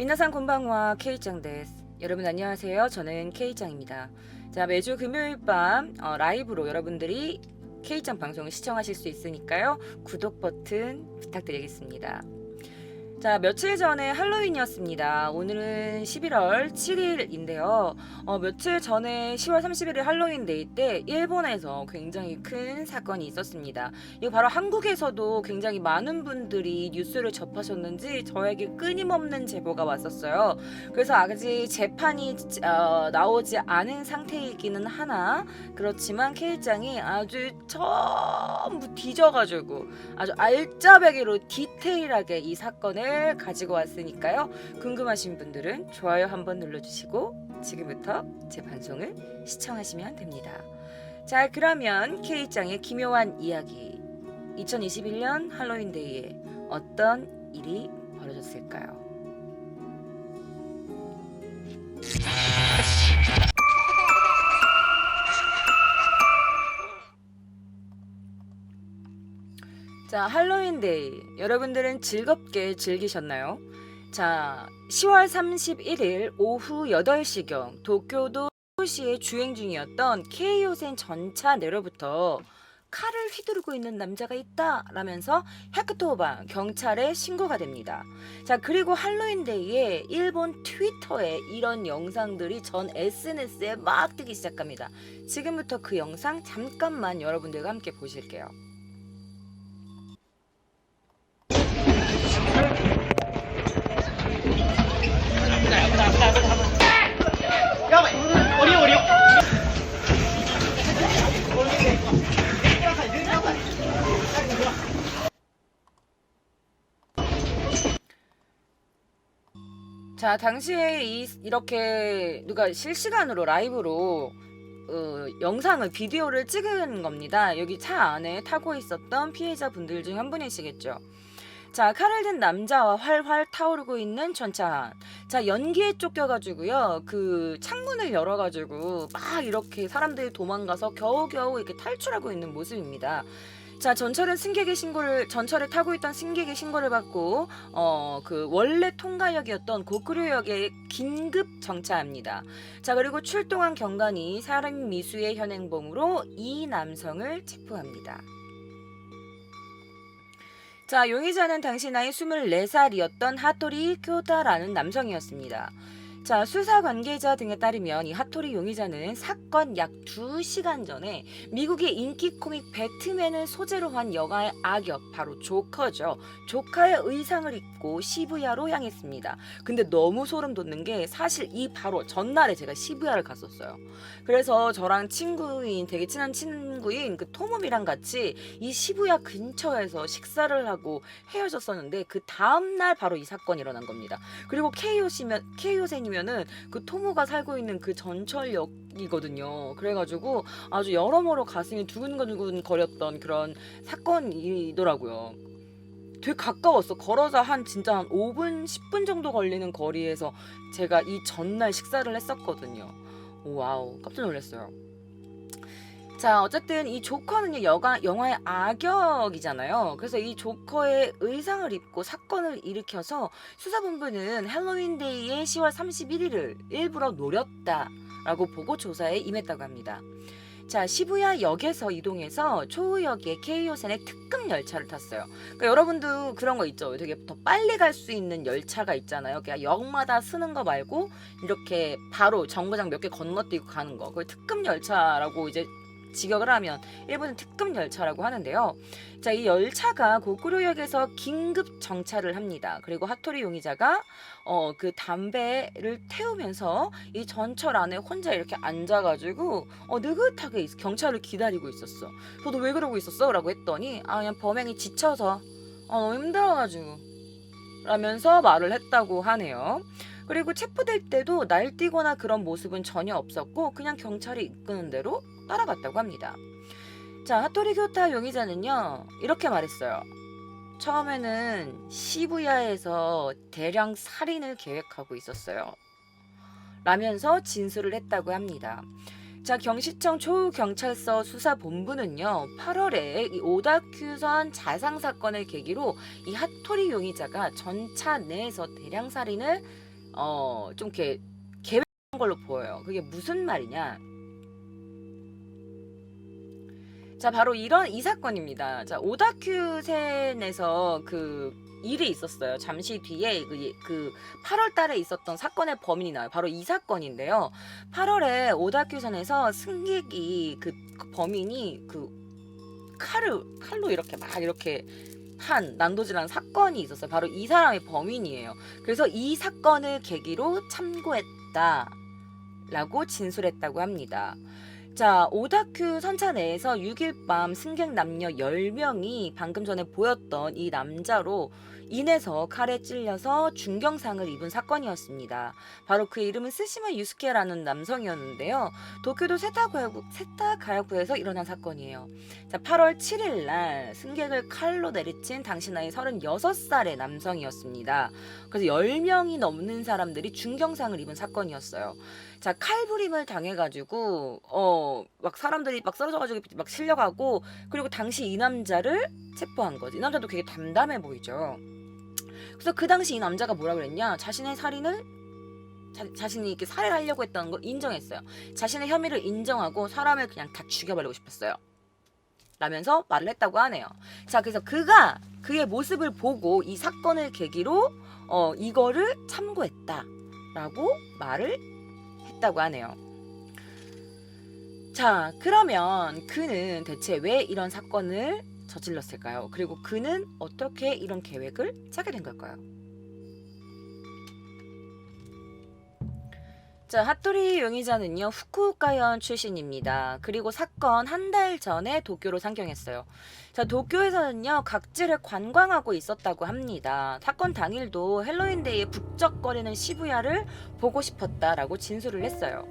미나상 곤방와 K짱 데스. 여러분 안녕하세요. 저는 K짱입니다. 자 매주 금요일 밤 어, 라이브로 여러분들이 K짱 방송을 시청하실 수 있으니까요. 구독 버튼 부탁드리겠습니다. 자 며칠 전에 할로윈이었습니다. 오늘은 11월 7일인데요. 어, 며칠 전에 10월 31일 할로윈 데이 때 일본에서 굉장히 큰 사건이 있었습니다. 이거 바로 한국에서도 굉장히 많은 분들이 뉴스를 접하셨는지 저에게 끊임없는 제보가 왔었어요. 그래서 아직 재판이 어, 나오지 않은 상태이기는 하나 그렇지만 K장이 아주 전부 뒤져가지고 아주 알짜배기로 디테일하게 이 사건을 가지고 왔으니까요. 궁금하신 분들은 좋아요 한번 눌러주시고 지금부터 제 방송을 시청하시면 됩니다. 자 그러면 K장의 기묘한 이야기 2021년 할로윈데이에 어떤 일이 벌어졌을까요? 자, 할로윈데이. 여러분들은 즐겁게 즐기셨나요? 자, 10월 31일 오후 8시경 도쿄도 시에 주행 중이었던 K요센 전차 내로부터 칼을 휘두르고 있는 남자가 있다 라면서 헤크토바 경찰에 신고가 됩니다. 자 그리고 할로윈데이에 일본 트위터에 이런 영상들이 전 SNS에 막 뜨기 시작합니다. 지금부터 그 영상 잠깐만 여러분들과 함께 보실게요. 자, 당시에 이, 이렇게 누가 실시간으로 라이브로 어, 영상을 비디오를 찍은 겁니다. 여기 차 안에 타고 있었던 피해자 분들 중 한 분이시겠죠. 자, 칼을 든 남자와 활활 타오르고 있는 전차. 자, 연기에 쫓겨가지고요. 그 창문을 열어가지고 막 이렇게 사람들이 도망가서 겨우겨우 이렇게 탈출하고 있는 모습입니다. 자, 전철은 승객의 신고를 전철을 타고 있던 승객의 신고를 받고 어, 그 원래 통과역이었던 고쿠류역에 긴급 정차합니다. 자, 그리고 출동한 경관이 사람 미수의 현행범으로 이 남성을 체포합니다. 자, 용의자는 당시 나이 24살이었던 하토리 쿄다라는 남성이었습니다. 자, 수사 관계자 등에 따르면 이 하토리 용의자는 사건 약 2시간 전에 미국의 인기 코믹 배트맨을 소재로 한 영화의 악역 바로 조커죠. 조카의 의상을 입고 시부야로 향했습니다. 근데 너무 소름 돋는 게 사실 이 바로 전날에 제가 시부야를 갔었어요. 그래서 저랑 친구인 되게 친한 친구인 그 토mom이랑 같이 이 시부야 근처에서 식사를 하고 헤어졌었는데 그 다음 날 바로 이 사건이 일어난 겁니다. 그리고 케이오시면 케이오센이 면은 그 토모가 살고 있는 그 전철역이거든요. 그래가지고 아주 여러모로 가슴이 두근두근 거렸던 그런 사건이더라고요. 되게 가까웠어. 걸어서 한 진짜 한 5분, 10분 정도 걸리는 거리에서 제가 이 전날 식사를 했었거든요. 오, 와우, 깜짝 놀랐어요. 자, 어쨌든 이 조커는 여가, 영화의 악역이잖아요. 그래서 이 조커의 의상을 입고 사건을 일으켜서 수사본부는 할로윈데이의 10월 31일을 일부러 노렸다라고 보고 조사에 임했다고 합니다. 자, 시부야 역에서 이동해서 초우역의 K요센의 특급 열차를 탔어요. 그러니까 여러분도 그런 거 있죠. 되게 더 빨리 갈 수 있는 열차가 있잖아요. 그냥 역마다 쓰는 거 말고 이렇게 바로 정거장 몇 개 건너뛰고 가는 거. 그걸 특급 열차라고 이제 직역을 하면 일본은 특급 열차라고 하는데요. 자, 이 열차가 고구려역에서 긴급 정차를 합니다. 그리고 하토리 용의자가 어, 그 담배를 태우면서 이 전철 안에 혼자 이렇게 앉아가지고 어, 느긋하게 있- 경찰을 기다리고 있었어. 저도 왜 그러고 있었어? 라고 했더니 아, 그냥 범행이 지쳐서 어, 너무 힘들어가지고 라면서 말을 했다고 하네요. 그리고 체포될 때도 날뛰거나 그런 모습은 전혀 없었고 그냥 경찰이 이끄는 대로 따라갔다고 합니다. 자, 하토리 교타 용의자는요. 이렇게 말했어요. 처음에는 시부야에서 대량 살인을 계획하고 있었어요. 라면서 진술을 했다고 합니다. 자, 경시청 초우경찰서 수사본부는요, 8월에 이 오다큐선 자상 사건을 계기로 이 핫토리 용의자가 전차 내에서 대량 살인을 어, 좀 이렇게 계획한 걸로 보여요. 그게 무슨 말이냐? 자, 바로 이런 이 사건입니다. 자, 오다큐센에서 그 일이 있었어요. 잠시 뒤에 그, 그 8월 달에 있었던 사건의 범인이 나와요. 바로 이 사건인데요. 8월에 오다큐센에서 승객이 그, 그 범인이 그 칼을 칼로 이렇게 막 이렇게 한 난도질한 사건이 있었어요. 바로 이 사람이 범인이에요. 그래서 이 사건을 계기로 참고했다라고 진술했다고 합니다. 자, 오다큐 선차 내에서 6일 밤 승객 남녀 10명이 방금 전에 보였던 이 남자로 인해서 칼에 찔려서 중경상을 입은 사건이었습니다. 바로 그 이름은 스시마 유스케라는 남성이었는데요. 도쿄도 세타가야구, 세타가야구에서 일어난 사건이에요. 자, 8월 7일 날 승객을 칼로 내리친 당시 나이 36살의 남성이었습니다. 그래서 10명이 넘는 사람들이 중경상을 입은 사건이었어요. 자, 칼부림을 당해가지고, 어, 막 사람들이 막 쓰러져가지고 막 실려가고, 그리고 당시 이 남자를 체포한 거지. 이 남자도 되게 담담해 보이죠. 그래서 그 당시 이 남자가 뭐라 그랬냐? 자신의 살인을 자, 자신이 이렇게 살해를 하려고 했다는 걸 인정했어요. 자신의 혐의를 인정하고 사람을 그냥 다 죽여버리고 싶었어요. 라면서 말을 했다고 하네요. 자, 그래서 그가 그의 모습을 보고 이 사건을 계기로 어, 이거를 참고했다라고 말을 했다고 하네요. 자, 그러면 그는 대체 왜 이런 사건을 저질렀을까요? 그리고 그는 어떻게 이런 계획을 짜게 된 걸까요? 자, 핫토리 용의자는요, 후쿠오카현 출신입니다. 그리고 사건 한 달 전에 도쿄로 상경했어요. 자, 도쿄에서는요, 각지를 관광하고 있었다고 합니다. 사건 당일도 헬로윈데이에 북적거리는 시부야를 보고 싶었다라고 진술을 했어요.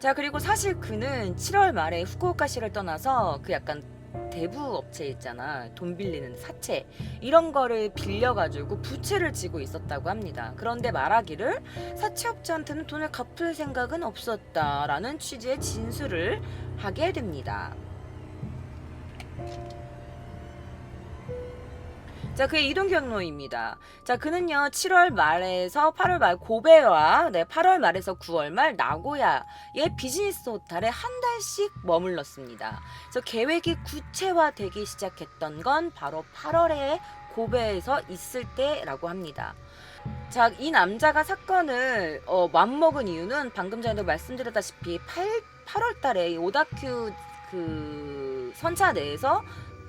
자, 그리고 사실 그는 7월 말에 후쿠오카시를 떠나서 그 약간 대부 업체 있잖아. 돈 빌리는 사채. 이런 거를 빌려가지고 부채를 지고 있었다고 합니다. 그런데 말하기를 사채업자한테는 돈을 갚을 생각은 없었다라는 취지의 진술을 하게 됩니다. 자, 그의 이동 경로입니다. 자, 그는요, 7월 말에서 8월 말 고베와 네, 8월 말에서 9월 말 나고야의 비즈니스 호텔에 한 달씩 머물렀습니다. 그래서 계획이 구체화되기 시작했던 건 바로 8월에 고베에서 있을 때라고 합니다. 자, 이 남자가 사건을 어, 맘먹은 이유는 방금 전에도 말씀드렸다시피 8, 8월 달에 이 오다큐 그 선차 내에서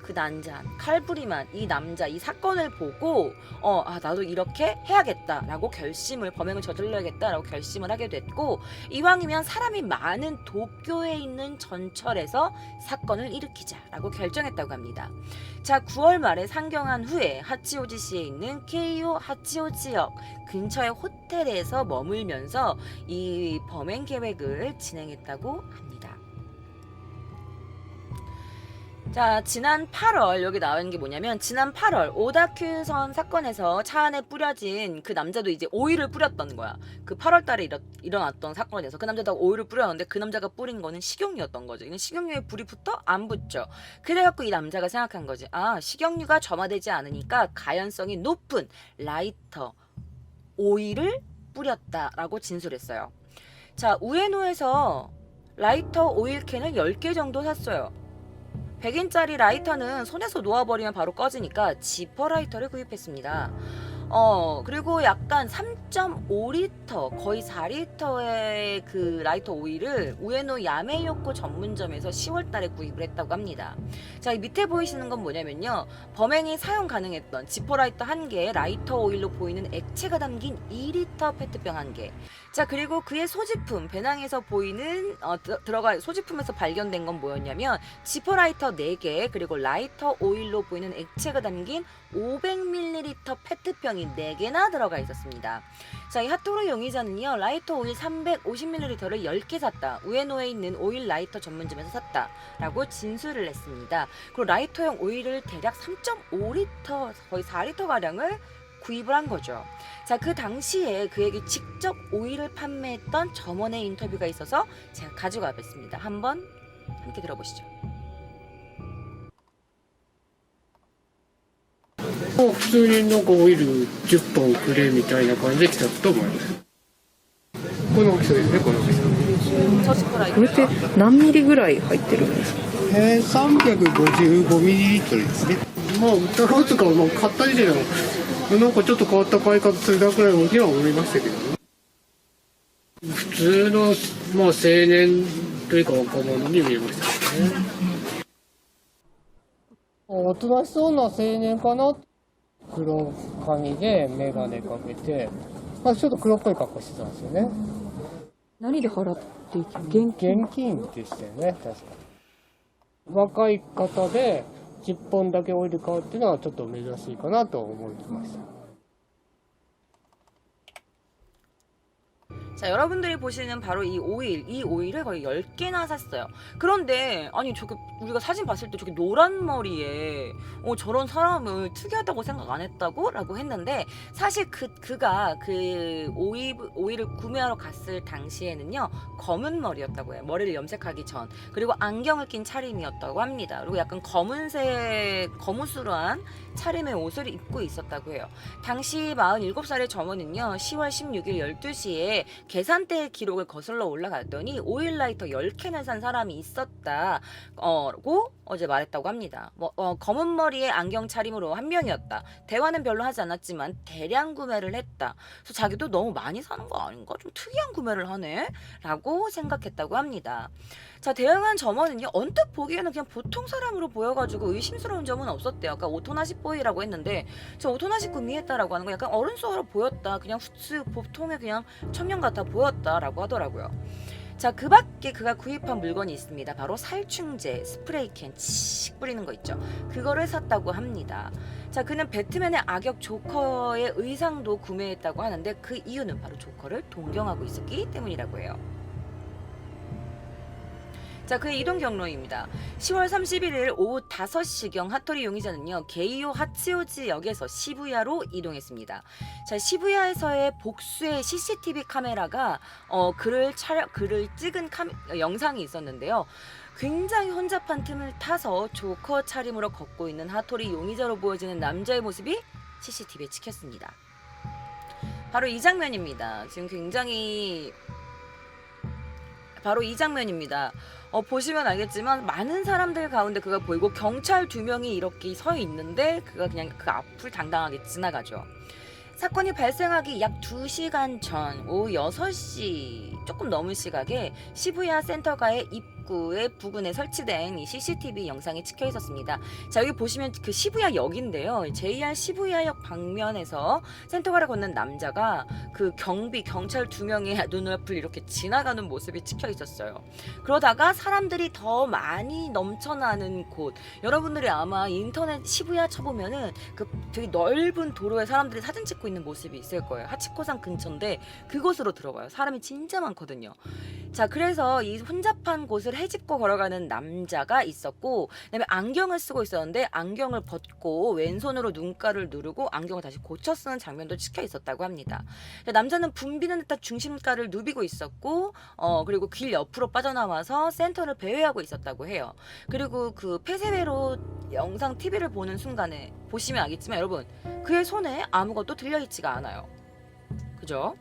그 난자 칼부림한 이 남자 이 사건을 보고 어 아 나도 이렇게 해야겠다라고 결심을 범행을 저질러야겠다라고 결심을 하게 됐고 이왕이면 사람이 많은 도쿄에 있는 전철에서 사건을 일으키자라고 결정했다고 합니다. 자 9월 말에 상경한 후에 하치오지시에 있는 케이오 하치오 지역 근처의 호텔에서 머물면서 이 범행 계획을 진행했다고 합니다. 자, 지난 8월 여기 나온 게 뭐냐면 지난 8월 오다큐선 사건에서 차 안에 뿌려진 그 남자도 이제 오일을 뿌렸던 거야. 그 8월 달에 일어, 일어났던 사건에서 그 남자가 오일을 뿌렸는데 그 남자가 뿌린 거는 식용유였던 거죠. 이건 식용유에 불이 붙어 안 붙죠. 그래 갖고 이 남자가 생각한 거지. 아, 식용유가 점화되지 않으니까 가연성이 높은 라이터 오일을 뿌렸다라고 진술했어요. 자, 우에노에서 라이터 오일 캔을 10개 정도 샀어요. 100인짜리 라이터는 손에서 놓아버리면 바로 꺼지니까 지퍼 라이터를 구입했습니다. 어, 그리고 약간 3.5리터, 거의 4리터의 그 라이터 오일을 우에노 야메요코 전문점에서 10월 달에 구입을 했다고 합니다. 자, 이 밑에 보이시는 건 뭐냐면요. 범행이 사용 가능했던 지퍼 라이터 한 개에 라이터 오일로 보이는 액체가 담긴 2리터 페트병 한 개. 자, 그리고 그의 소지품, 배낭에서 보이는, 어, 드- 들어가, 소지품에서 발견된 건 뭐였냐면, 지퍼 라이터 4개, 그리고 라이터 오일로 보이는 액체가 담긴 500ml 페트병이 4개나 들어가 있었습니다. 자, 이 핫도그 용의자는요, 라이터 오일 350ml를 10개 샀다. 우에노에 있는 오일 라이터 전문점에서 샀다. 라고 진술을 했습니다. 그리고 라이터용 오일을 대략 3.5리터, 거의 4리터가량을 구입을 한 거죠. 자, 그 당시에 그에게 직접 오일을 판매했던 점원의 인터뷰가 있어서 제가 가지고 와봤습니다. 한번 함께 들어보시죠. もう普通になんかオイル10本くれみたいな感じで来たと思います。この大きさですね、この大きさ。これって何ミリぐらい入ってるんですか？えー、355ミリリットルですね。まあ、歌うとか、まあ、買った時点でなんかちょっと変わった買い方するだくらいのには思いましたけどね。普通の、まあ、青年というか若者に見えましたね。おとなしそうな青年かな黒髪で眼鏡かけて、まあ、ちょっと黒っぽい格好してたんですよね。何で払っていく現金？現金でしたよね確か。若い方で10本だけオイル買うっていうのはちょっと珍しいかなと思いました 자, 여러분들이 보시는 바로 이 오일, 이 오일을 거의 10개나 샀어요. 그런데, 아니, 저게, 우리가 사진 봤을 때 저게 노란 머리에, 어, 저런 사람을 특이하다고 생각 안 했다고? 라고 했는데, 사실 그, 그가 그 오일, 오일을 구매하러 갔을 당시에는요, 검은 머리였다고 해요. 머리를 염색하기 전. 그리고 안경을 낀 차림이었다고 합니다. 그리고 약간 검은색, 거무스름한 차림의 옷을 입고 있었다고 해요. 당시 47살의 점원은요, 10월 16일 12시에 계산대 기록을 거슬러 올라갔더니 오일 라이터 10캔을 산 사람이 있었다고 어제 말했다고 합니다. 뭐, 어, 검은 머리에 안경 차림으로 한 명이었다. 대화는 별로 하지 않았지만 대량 구매를 했다. 그래서 자기도 너무 많이 사는 거 아닌가? 좀 특이한 구매를 하네? 라고 생각했다고 합니다. 자, 대응한 점원은요, 언뜻 보기에는 그냥 보통 사람으로 보여가지고 의심스러운 점은 없었대요. 아까 오토나시 보이라고 했는데, 저 오토나시 구미했다라고 하는 거 약간 어른스러워 보였다. 그냥 후츠 보통의 그냥 청년 같아 보였다라고 하더라고요. 자, 그 밖에 그가 구입한 물건이 있습니다. 바로 살충제, 스프레이캔, 칙 뿌리는 거 있죠. 그거를 샀다고 합니다. 자, 그는 배트맨의 악역 조커의 의상도 구매했다고 하는데 그 이유는 바로 조커를 동경하고 있었기 때문이라고 해요. 자, 그의 이동 경로입니다. 10월 31일 오후 5시경 하토리 용의자는요, 게이오 하치오지 역에서 시부야로 이동했습니다. 자, 시부야에서의 복수의 CCTV 카메라가 어, 그를 촬영, 그를 찍은 어, 영상이 있었는데요. 굉장히 혼잡한 틈을 타서 조커 차림으로 걷고 있는 하토리 용의자로 보여지는 남자의 모습이 CCTV에 찍혔습니다. 바로 이 장면입니다. 지금 굉장히 바로 이 장면입니다. 어, 보시면 알겠지만 많은 사람들 가운데 그가 보이고 경찰 두 명이 이렇게 서 있는데 그가 그냥 그 앞을 당당하게 지나가죠. 사건이 발생하기 약 2시간 전 오후 6시 조금 넘은 시각에 시부야 센터가의 입 구의 부근에 설치된 이 CCTV 영상이 찍혀 있었습니다. 자, 여기 보시면 그 시부야 역인데요. JR 시부야역 방면에서 센터가를 걷는 남자가 그 경비 경찰 두 명의 눈앞을 이렇게 지나가는 모습이 찍혀 있었어요. 그러다가 사람들이 더 많이 넘쳐나는 곳 여러분들이 아마 인터넷 시부야 쳐보면은 그 되게 넓은 도로에 사람들이 사진 찍고 있는 모습이 있을 거예요 하치코산 근처인데 그곳으로 들어가요 사람이 진짜 많거든요 자 그래서 이 혼잡한 곳을 헤집고 걸어가는 남자가 있었고 그다음에 안경을 쓰고 있었는데 안경을 벗고 왼손으로 눈가를 누르고 안경을 다시 고쳐 쓰는 장면도 찍혀 있었다고 합니다 남자는 붐비는 듯한 중심가를 누비고 있었고 어 그리고 길 옆으로 빠져나와서 센터를 배회하고 있었다고 해요. 그리고 그 폐쇄회로 영상 TV를 보는 순간에 보시면 알겠지만 여러분 그의 손에 아무것도 들려 있지가 않아요. 그죠?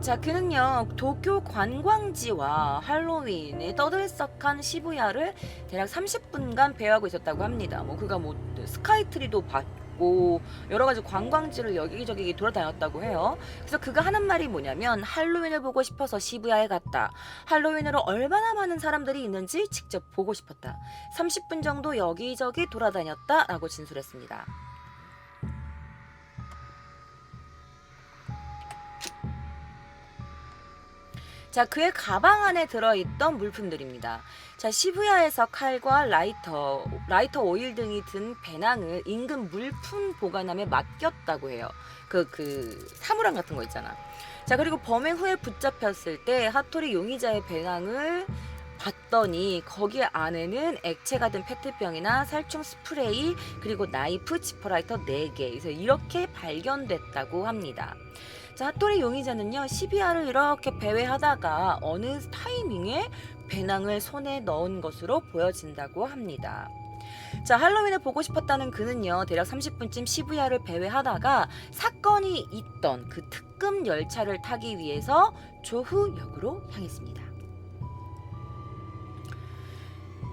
자, 그는요, 도쿄 관광지와 할로윈에 떠들썩한 시부야를 대략 30분간 배회하고 있었다고 합니다. 뭐, 그가 뭐, 스카이트리도 봤고, 여러 가지 관광지를 여기저기 돌아다녔다고 해요. 그래서 그가 하는 말이 뭐냐면, 할로윈을 보고 싶어서 시부야에 갔다. 할로윈으로 얼마나 많은 사람들이 있는지 직접 보고 싶었다. 30분 정도 여기저기 돌아다녔다. 라고 진술했습니다. 자, 그의 가방 안에 들어있던 물품들입니다. 자, 시부야에서 칼과 라이터, 라이터 오일 등이 든 배낭을 인근 물품 보관함에 맡겼다고 해요. 그, 그, 사물함 같은 거 있잖아. 자, 그리고 범행 후에 붙잡혔을 때 하토리 용의자의 배낭을 봤더니 거기 안에는 액체가 든 페트병이나 살충 스프레이 그리고 나이프 지퍼라이터 4개 그래서 이렇게 발견됐다고 합니다. 자, 핫토리 용의자는요, 12화를 이렇게 배회하다가 어느 타이밍에 배낭을 손에 넣은 것으로 보여진다고 합니다. 자, 할로윈을 보고 싶었다는 그는요, 대략 30분쯤 시부야를 배회하다가 사건이 있던 그 특급 열차를 타기 위해서 조후역으로 향했습니다.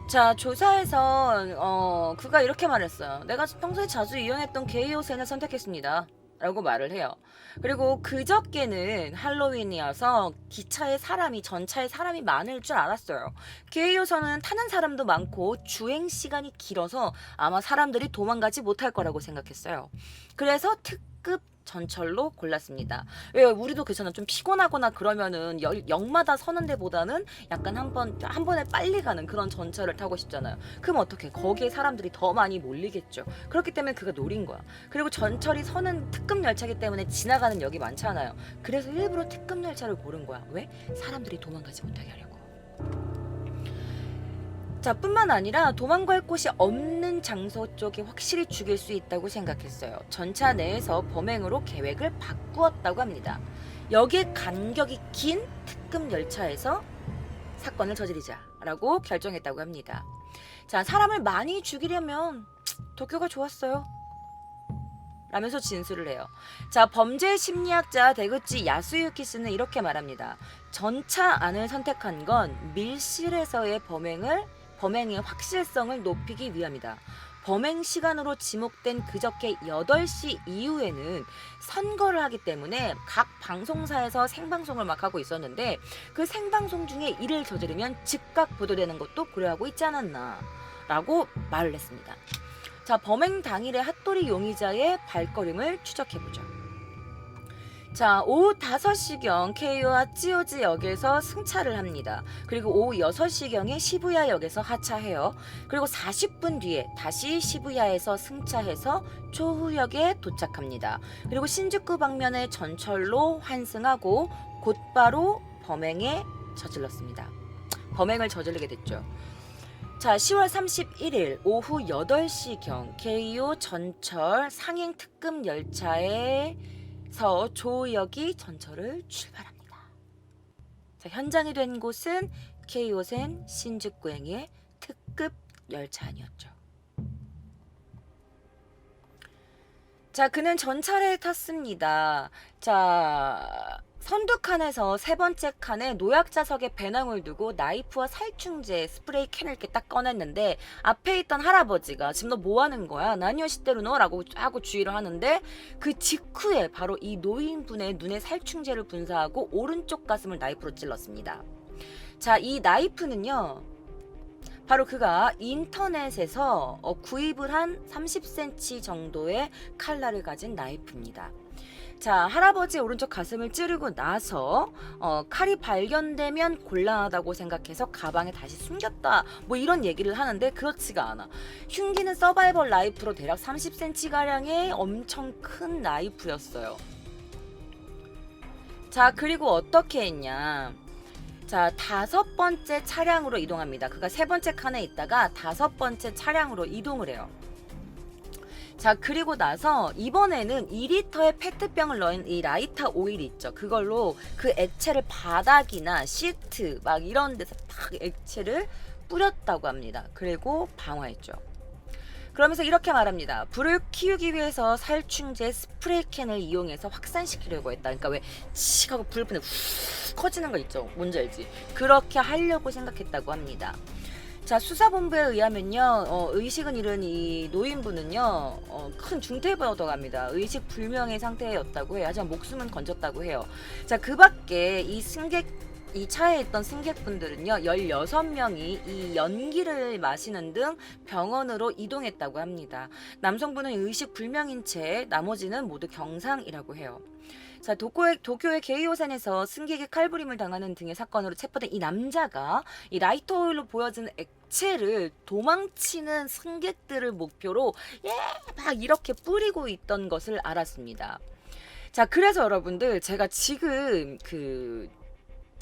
자, 조사에서 어, 그가 이렇게 말했어요. 내가 평소에 자주 이용했던 게이옷을 선택했습니다. 라고 말을 해요. 그리고 그저께는 할로윈이어서 기차에 사람이 전차에 사람이 많을 줄 알았어요. 게이호선은 타는 사람도 많고 주행 시간이 길어서 아마 사람들이 도망가지 못할 거라고 생각했어요. 그래서 특급 전철로 골랐습니다. 왜 우리도 그잖아 좀 피곤하거나 그러면은 역, 역마다 서는 데보다는 약간 한 번 한 번에 빨리 가는 그런 전철을 타고 싶잖아요. 그럼 어떻게? 거기에 사람들이 더 많이 몰리겠죠. 그렇기 때문에 그가 노린 거야. 그리고 전철이 서는 특급 열차기 때문에 지나가는 역이 많잖아요. 그래서 일부러 특급 열차를 고른 거야. 왜? 사람들이 도망가지 못하게 하려고. 자, 뿐만 아니라 도망갈 곳이 없는 장소 쪽에 확실히 죽일 수 있다고 생각했어요. 전차 내에서 범행으로 계획을 바꾸었다고 합니다. 여기에 간격이 긴 특급 열차에서 사건을 저지르자라고 결정했다고 합니다. 자, 사람을 많이 죽이려면 도쿄가 좋았어요. 라면서 진술을 해요. 자, 범죄 심리학자 대구치 야스유키 씨는 이렇게 말합니다. 전차 안을 선택한 건 밀실에서의 범행을 범행의 확실성을 높이기 위함이다. 범행 시간으로 지목된 그저께 8시 이후에는 선거를 하기 때문에 각 방송사에서 생방송을 막 하고 있었는데 그 생방송 중에 이를 저지르면 즉각 보도되는 것도 고려하고 있지 않았나 라고 말을 했습니다. 자, 범행 당일의 핫도리 용의자의 발걸음을 추적해보죠. 자, 오후 5시경 케이오와 찌오지 역에서 승차를 합니다. 그리고 오후 6시경에 시부야 역에서 하차해요. 그리고 40분 뒤에 다시 시부야에서 승차해서 초후역에 도착합니다. 그리고 신주쿠 방면의 전철로 환승하고 곧바로 범행에 저질렀습니다. 범행을 저지르게 됐죠. 자, 10월 31일 오후 8시경 케이오 전철 상행 특급 열차에 서 조역이 전철을 출발합니다. 자, 현장이 된 곳은 케이오센 신주쿠행의 특급 열차 안이었죠. 자, 그는 전차를 탔습니다. 자, 선두 칸에서 세 번째 칸에 노약자석에 배낭을 두고 나이프와 살충제 스프레이 캔을 이렇게 딱 꺼냈는데 앞에 있던 할아버지가 지금 너 뭐 하는 거야? 나니오 시대로너? 라고 하고 주의를 하는데 그 직후에 바로 이 노인분의 눈에 살충제를 분사하고 오른쪽 가슴을 나이프로 찔렀습니다. 자, 이 나이프는요. 바로 그가 인터넷에서 어, 구입을 한 30cm 정도의 칼날을 가진 나이프입니다. 자, 할아버지 오른쪽 가슴을 찌르고 나서 어, 칼이 발견되면 곤란하다고 생각해서 가방에 다시 숨겼다. 뭐 이런 얘기를 하는데 그렇지가 않아. 흉기는 서바이벌 라이프로 대략 30cm 가량의 엄청 큰 나이프였어요. 자, 그리고 어떻게 했냐? 자, 다섯 번째 차량으로 이동합니다. 그가 세 번째 칸에 있다가 다섯 번째 차량으로 이동을 해요. 자, 그리고 나서 이번에는 2리터의 페트병을 넣은 이 라이터 오일 있죠. 그걸로 그 액체를 바닥이나 시트 막 이런 데서 탁 액체를 뿌렸다고 합니다. 그리고 방화했죠. 그러면서 이렇게 말합니다. 불을 키우기 위해서 살충제 스프레이 캔을 이용해서 확산시키려고 했다. 그러니까 왜 치하고 불 붙는 후 커지는 거 있죠. 뭔지 알지? 그렇게 하려고 생각했다고 합니다. 자 수사본부에 의하면요 어, 의식은 잃은 이 노인분은요 어, 큰 중태에 얻어갑니다. 의식 불명의 상태였다고 해요. 하지만 목숨은 건졌다고 해요. 자 그 밖에 이 승객 이 차에 있던 승객분들은요 16명이 이 연기를 마시는 등 병원으로 이동했다고 합니다. 남성분은 의식 불명인 채 나머지는 모두 경상이라고 해요 자, 도쿄의, 도쿄의 게이오산에서 승객의 칼부림을 당하는 등의 사건으로 체포된 이 남자가 이 라이터 오일로 보여지는 액체를 도망치는 승객들을 목표로 예, 막 이렇게 뿌리고 있던 것을 알았습니다. 자, 그래서 여러분들 제가 지금 그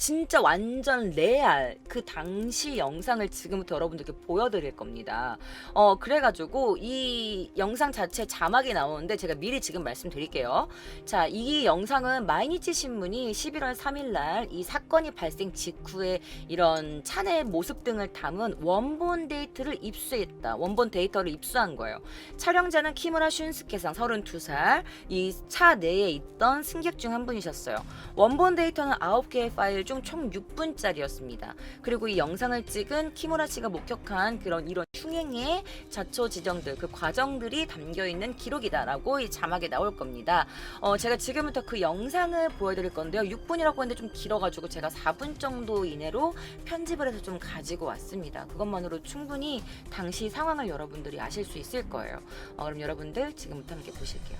진짜 완전 레알 그 당시 영상을 지금부터 여러분들께 보여드릴 겁니다. 어 그래가지고 이 영상 자체 자막이 나오는데 제가 미리 지금 말씀드릴게요. 자, 이 영상은 마이니치 신문이 11월 3일 날 이 사건이 발생 직후에 이런 차내 모습 등을 담은 원본 데이터를 입수했다. 원본 데이터를 입수한 거예요. 촬영자는 키무라 슌스케상 32살. 이 차 내에 있던 승객 중 한 분이셨어요. 원본 데이터는 9개의 파일 중총 6분짜리였습니다. 그리고 이 영상을 찍은 키무라 씨가 목격한 그런 이런 흉행의 자초 지정들 그 과정들이 담겨 있는 기록이다라고 이 자막에 나올 겁니다. 어, 제가 지금부터 그 영상을 보여드릴 건데요. 6분이라고 했는데 좀 길어가지고 제가 4분 정도 이내로 편집을 해서 좀 가지고 왔습니다. 그것만으로 충분히 당시 상황을 여러분들이 아실 수 있을 거예요. 어, 그럼 여러분들 지금부터 함께 보실게요.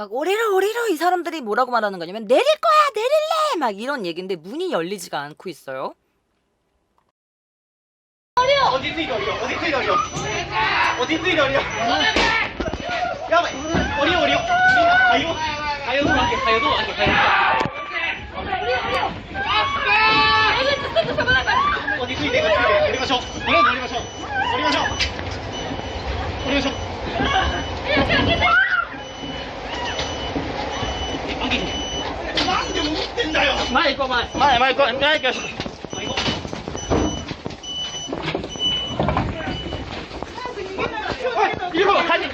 막 오리로 오리로 이 사람들이 뭐라고 말하는 거냐면 내릴 거야 내릴래! 막 이런 얘기인데 문이 열리지가 않고 있어요. 어디 어려? 어디 어려? 어디 어려? 야 어려 어려 가요? 가요도 안게 가요도 안게 가요. 어디 쓰이 내가 쓰이 내가 저 어려 어려 저 어려 저 어려 저 안게 못 된다요 마이 거 마이 마이 마이 거 마이 거 이거 가지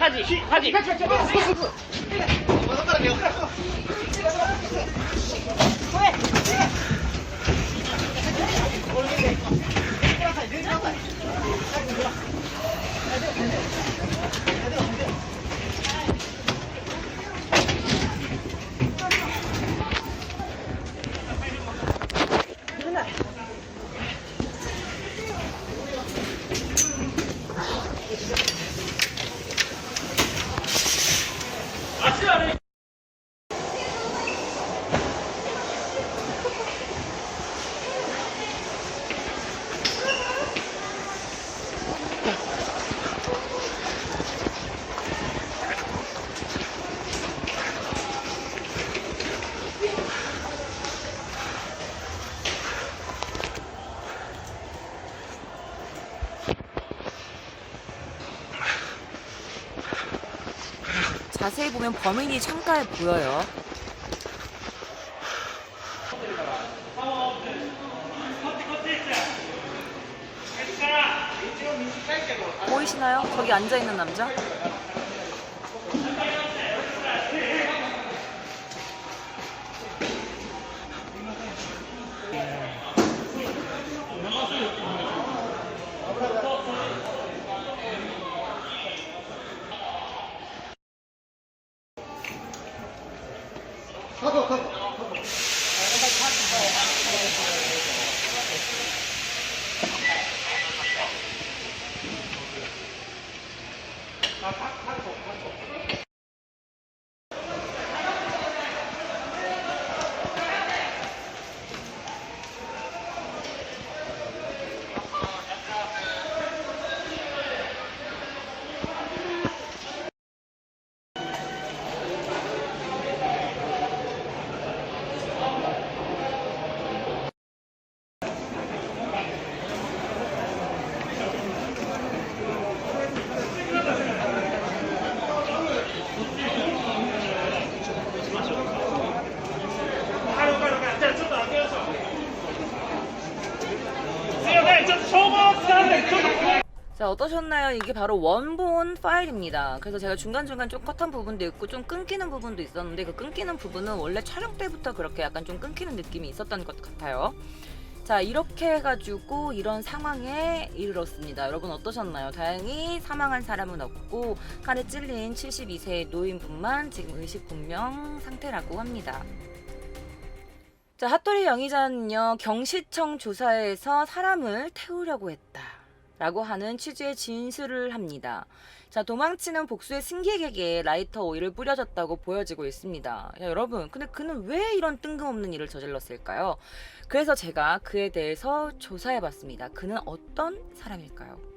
자세히 보면 범인이 창가에 보여요. 보이시나요? 거기 앉아 있는 남자? 어떠셨나요? 이게 바로 원본 파일입니다. 그래서 제가 중간중간 좀 컷한 부분도 있고 좀 끊기는 부분도 있었는데 그 끊기는 부분은 원래 촬영 때부터 그렇게 약간 좀 끊기는 느낌이 있었던 것 같아요. 자 이렇게 해가지고 이런 상황에 이르렀습니다. 여러분 어떠셨나요? 다행히 사망한 사람은 없고 칼에 찔린 72세의 노인분만 지금 의식분명 상태라고 합니다. 자 핫도리 영의자는요 경시청 조사에서 사람을 태우려고 했다. 라고 하는 취지의 진술을 합니다. 자, 도망치는 복수의 승객에게 라이터 오일을 뿌려줬다고 보여지고 있습니다. 야, 여러분, 근데 그는 왜 이런 뜬금없는 일을 저질렀을까요? 그래서 제가 그에 대해서 조사해 봤습니다. 그는 어떤 사람일까요?